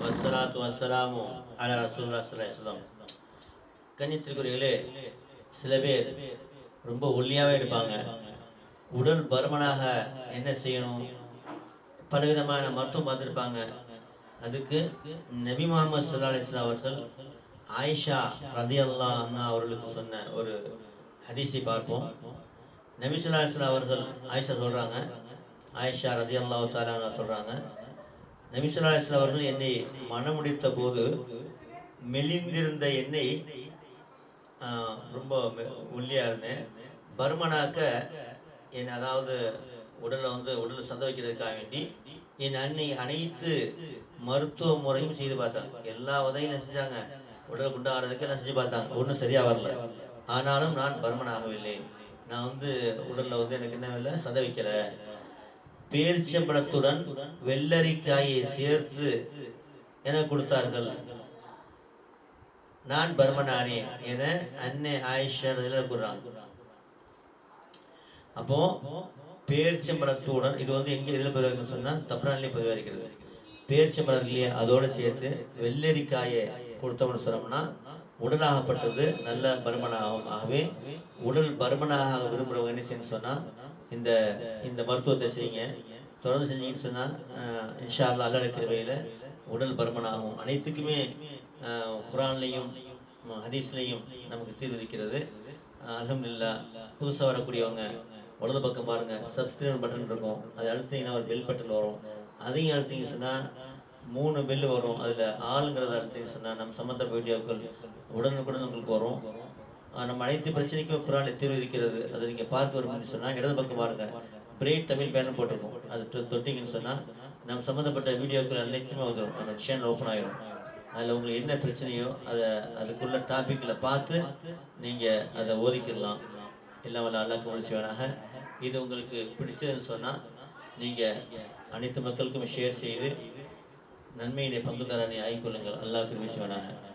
வசலாத்து வசலாமு அல ரசூல்லா சல்லாஹம் கன்னித்திற்குரியர்களே சில பேர் ரொம்ப ஒல்லியாகவே இருப்பாங்க. உடல் பருமனாக என்ன செய்யணும்? பலவிதமான மருத்துவம் பார்த்துருப்பாங்க. அதுக்கு நபி முகமது சல்லா அலிஸ்லாம் அவர்கள் ஆயிஷா ரதி அல்லா அவர்களுக்கு சொன்ன ஒரு ஹதீஸை பார்ப்போம். நபி சொல்லா அலிஸ்லாம் அவர்கள் ஆயிஷா சொல்கிறாங்க ஆயிஷா ரதி அல்லா தாலா சொல்கிறாங்க நபிசுல்லா அவர்கள் என்னை மனமுடித்த போது மெலிந்திருந்த என்னை ரொம்ப ஒல்லியாக ஒல்லியா இருந்தேன். பருமனாக்க என் அதாவது உடலை வந்து உடலை சந்த வைக்கிறதுக்காக வேண்டி என் அன்னை அனைத்து மருத்துவ முறையும் செய்து பார்த்தாங்க எல்லா உதவியும் என்ன செஞ்சாங்க? உடல் குண்டாகிறதுக்கு எல்லாம் செஞ்சு பார்த்தாங்க. ஒன்றும் சரியா வரல. ஆனாலும் நான் பருமனாகவில்லை. நான் வந்து உடல்ல வந்து எனக்கு என்ன இல்லை? சத வைக்கலை. பேரிச்சம்பழத்துடன் வெள்ளரிக்காயை சேர்த்து என கொடுத்தார்கள். நான் பர்மனானே என அன்னை ஆயிஷா கூறாங்க அப்போ பேரிச்சம்பழத்துடன் இது வந்து எங்க இதில் பதிவாக சொன்னா தப்ரான்லேயே பதிவாகிறது பேரிச்சம்பழம் இல்லையா அதோட சேர்த்து வெள்ளரிக்காயை கொடுத்தோம்னு சொன்னோம்னா உடலாகப்பட்டது நல்ல பருமனாகும் ஆகவே உடல் பருமனாக விரும்புகிறவங்க என்ன செய்யணும்னு சொன்னால் இந்த இந்த மருத்துவத்தை செய்யுங்க. தொடர்ந்து செஞ்சீங்கன்னு சொன்னால் இன்ஷா அல்லா அல்ல கிருபையில உடல் பருமனாகும் அனைத்துக்குமே குரான்லையும் ஹதீஸ்லையும் நமக்கு தீர்வு இருக்கிறது. அலமதுல்லா புதுசாக வரக்கூடியவங்க வலது பக்கம் பாருங்க சப்ஸ்கிரைப் பட்டன் இருக்கும். அதை அழுத்திங்கன்னா ஒரு பெல் பட்டன் வரும். அதையும் அழுத்திங்க சொன்னால் மூணு பெல் வரும். அதில் ஆளுங்கிறத அழுத்திங்க சொன்னால் நம்ம சம்மந்த வீடியோக்கள் உடனுக்குடன் உங்களுக்கு வரும். நம்ம அனைத்து பிரச்சனைக்கும் குரால் தீர்வு இருக்கிறது. அதை நீங்கள் பார்க்க விரும்புன்னு சொன்னால் இடது பக்கம் பாருங்க. பிரேட் தமிழ் பேரன் போட்டிருக்கோம். அது தொட்டிங்கன்னு சொன்னால் நம்ம சம்மந்தப்பட்ட வீடியோக்கள் அனைத்துமே வந்துடும் நம்ம சேனல் ஓப்பன் ஆகிடும் அதில் உங்களுக்கு என்ன பிரச்சனையோ அதை அதுக்குள்ள டாப்பிக்கில் பார்த்து நீங்கள் அதை ஓதிக்கிடலாம். எல்லாம் வல்ல அல்லாக்கு கமல் இது உங்களுக்கு பிடிச்சதுன்னு சொன்னால் நீங்கள் அனைத்து மக்களுக்கும் ஷேர் செய்து நன்மையிலே பங்குதாரனை ஆகிக்கொள்ளுங்கள் அல்லாஹ் கிருபை